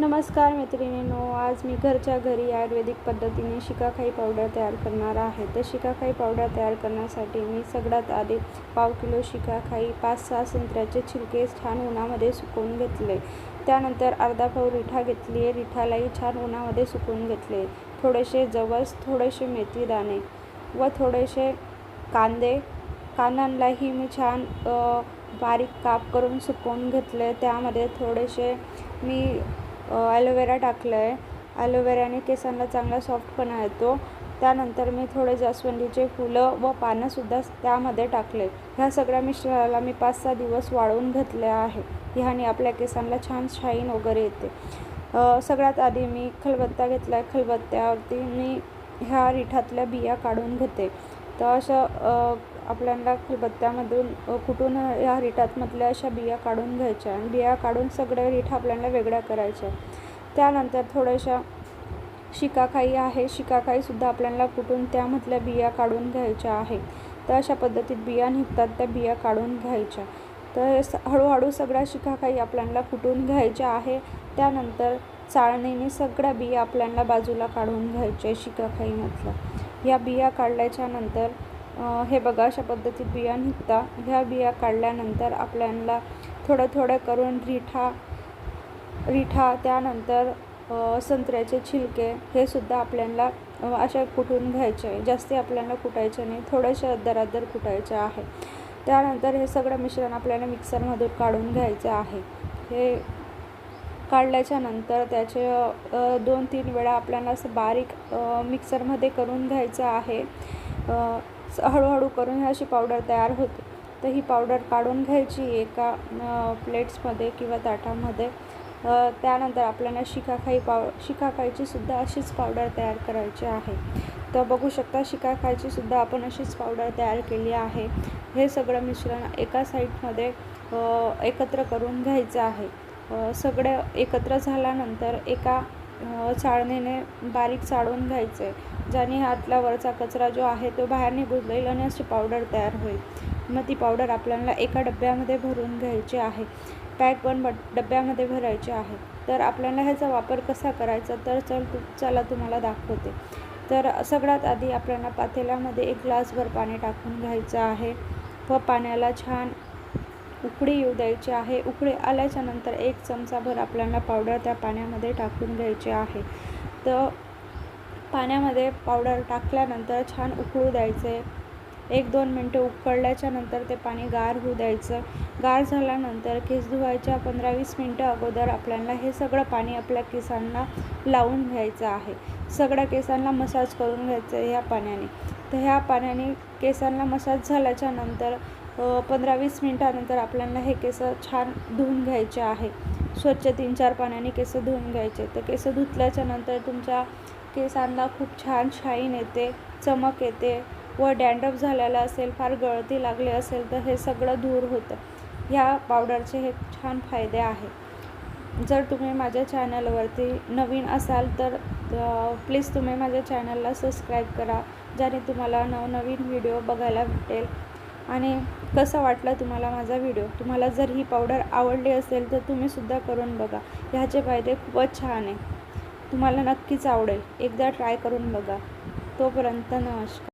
नमस्कार मैत्रिणींनो आज मी घरच्या घरी आयुर्वेदिक पद्धतीने शिकाखाई पावडर तयार करणार आहे. तर शिकाखाई पावडर तयार करण्यासाठी मी सगळ्यात आधी पाव किलो शिकाखाई पाच सहा संत्र्याचे छिलके छान उन्हामध्ये सुकवून घेतले. त्यानंतर अर्धा पाव रिठा घेतली आहे रिठालाही छान उन्हामध्ये सुकवून घेतले. थोडेसे जवस थोडेसे मेथी दाणे व थोडेसे कांदे. कांद्यांलाही मी छान बारीक काप करून सुकवून घेतले. त्यामध्ये थोडेसे मी ॲलोवेरा टाकलं आहे ॲलोवेराने केसांना चांगला सॉफ्टपणा येतो. त्यानंतर मी थोडे जास्वंदीचे फुलं व पानंसुद्धा त्यामध्ये टाकले ह्या सगळ्या मिश्रणाला मी पाच सहा दिवस वाळवून घेतले आहे. ह्याने आपल्या केसांना छान शाईन वगैरे येते. सगळ्यात आधी मी खलबत्ता घेतला आहे खलबत्त्यावरती मी ह्या रिठातल्या बिया काढून घेते. तर अशा आपल्याला खलबत्त्यामधून कुठून या रिठातमधल्या अशा बिया काढून घ्यायच्या आणि बिया काढून सगळ्या रिठा आपल्याला वेगळ्या करायच्या. त्यानंतर थोड्याशा शिकाखाई आहे. शिकाखाईसुद्धा आपल्याला कुठून त्यामधल्या बिया काढून घ्यायच्या आहे. तर अशा पद्धतीत बिया निघतात त्या बिया काढून घ्यायच्या. तर स हळूहळू सगळ्या शिकाखाई आपल्याला कुटून घ्यायच्या आहे. त्यानंतर चाळणीने सगळ्या बिया आपल्याला बाजूला काढून घ्यायच्या शिकाखाईमधल्या या बिया काढल्याच्या नंतर हे बघा अशा पद्धतीत बिया निघता. ह्या बिया काढल्यानंतर आपल्याला थोडं थोडं करून रिठा रिठा त्यानंतर संत्र्याचे छिलके हे सुद्धा आपल्याला अशा कुटून घ्यायचे? आहे जास्ती आपल्याला कुटायचे नाही. थोडेसे दरादर कुटायचे आहे. त्यानंतर हे सगळं मिश्रण आपल्याला मिक्सरमधून काढून घ्यायचं आहे. हे काढल्याच्या नंतर त्याचे दोन तीन वेळा आपल्याला असं बारीक मिक्सरमध्ये करून घ्यायचं आहे. हळूहळू करून ही अशी पावडर तयार होते. तर ही पावडर काढून घ्यायची एका प्लेट्समध्ये किंवा ताटामध्ये. त्यानंतर आपल्याला शिकाखाई पाव शिकाखाईचीसुद्धा अशीच पावडर तयार करायची आहे. तर बघू शकता शिकाखाईचीसुद्धा आपण अशीच पावडर तयार केली आहे. हे सगळं मिश्रण एका साईडमध्ये एकत्र करून घ्यायचं आहे. सगळं एकत्र झाल्यानंतर एका चाळणीने बारीक चाळून घ्यायचं. आहे ज्याने हातला वरचा कचरा जो आहे तो बाहेर निघून जाईल आणि अशी पावडर तयार होईल. मग ती पावडर आपल्याला एका डब्यामध्ये भरून घ्यायची आहे. पॅक पण ब डब्यामध्ये भरायची आहे. तर आपल्याला ह्याचा वापर कसा करायचा? तर चल तू चला तुम्हाला दाखवते. तर सगळ्यात आधी आपल्याला पातेल्यामध्ये एक ग्लासभर पाणी टाकून घ्यायचं आहे. व पाण्याला छान उकळी येऊ द्यायची आहे. उकळी आल्याच्यानंतर एक चमचाभर आपल्याला पावडर त्या पाण्यामध्ये टाकून घ्यायची आहे. तर पाण्यामध्ये पावडर टाकल्यानंतर छान उकळू द्यायचे. एक दोन मिनटं उकळल्याच्या नंतर ते पाणी गार होऊ द्यायचं. गार झाल्यानंतर केस धुवायच्या पंधरा वीस मिनटं अगोदर आपल्याला हे सगळं पाणी आपल्या केसांना लावून घ्यायचं आहे. सगळ्या केसांना मसाज करून घ्यायचं आहे ह्या पाण्याने. तर ह्या पाण्याने केसांना मसाज झाल्याच्यानंतर पंधरा वीस मिनटानंतर आपल्याला हे केस छान धुवून घ्यायचे आहे. स्वच्छ तीन चार पाण्याने केस धुवून घ्यायचे. तर केस धुतल्याच्या नंतर तुमच्या केसांना खूप छान शाईन येते चमक येते व डॅन्ड्रफ झालेला असेल फार गळती लागली असेल तर हे सगळं दूर होतं. ह्या पावडरचे हे छान फायदे आहे. जर तुम्ही माझ्या चॅनलवरती नवीन असाल तर प्लीज तुम्ही माझ्या चॅनलला सबस्क्राईब करा ज्याने तुम्हाला नवनवीन व्हिडिओ बघायला भेटेल. आणि कसा वाटला तुम्हाला माझा व्हिडिओ तुम्हाला जर ही पावडर आवडली असेल तर तुम्हीसुद्धा करून बघा. ह्याचे फायदे खूपच छान आहे. तुम्हाला नक्कीच आवडेल. एकदा ट्राय करून बघा. तोपर्यंत नमस्कार.